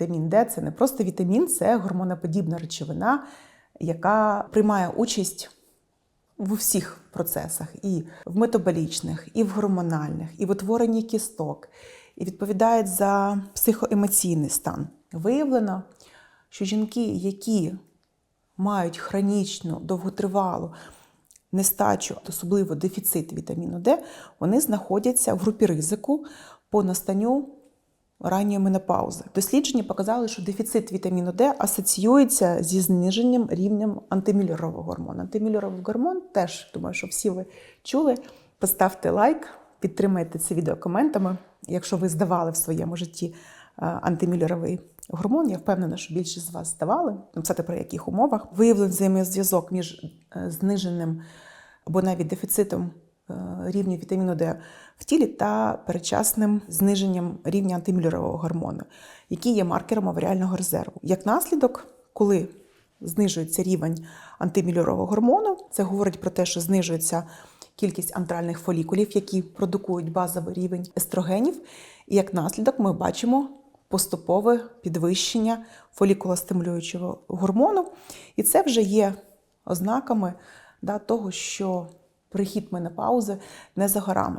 вітамін Д це не просто вітамін, це гормоноподібна речовина, яка приймає участь в усіх процесах: і в метаболічних, і в гормональних, і в утворенні кісток, і відповідають за психоемоційний стан. Виявлено, що жінки, які мають хронічну, довготривалу нестачу, особливо дефіцит вітаміну Д, вони знаходяться в групі ризику по настанню ранньої менопаузи. Дослідження показали, що дефіцит вітаміну Д асоціюється зі зниженням рівнем антимюллерового гормону. Антимюллеровий гормон теж думаю, що всі ви чули. Поставте лайк, підтримайте це відео коментами. Якщо ви здавали в своєму житті е, антимюллеровий гормон, я впевнена, що більшість з вас здавали, написати про яких умовах. Виявлений взаємозв'язок між е, зниженим або навіть дефіцитом е, рівня вітаміну Д в тілі та передчасним зниженням рівня антимюллерового гормону, який є маркером аваріального резерву. Як наслідок, коли знижується рівень антимюллерового гормону, це говорить про те, що знижується кількість антральних фолікулів, які продукують базовий рівень естрогенів. І як наслідок ми бачимо поступове підвищення фолікулостимулюючого гормону. І це вже є ознаками да, того, що прихід менопаузи не за горами.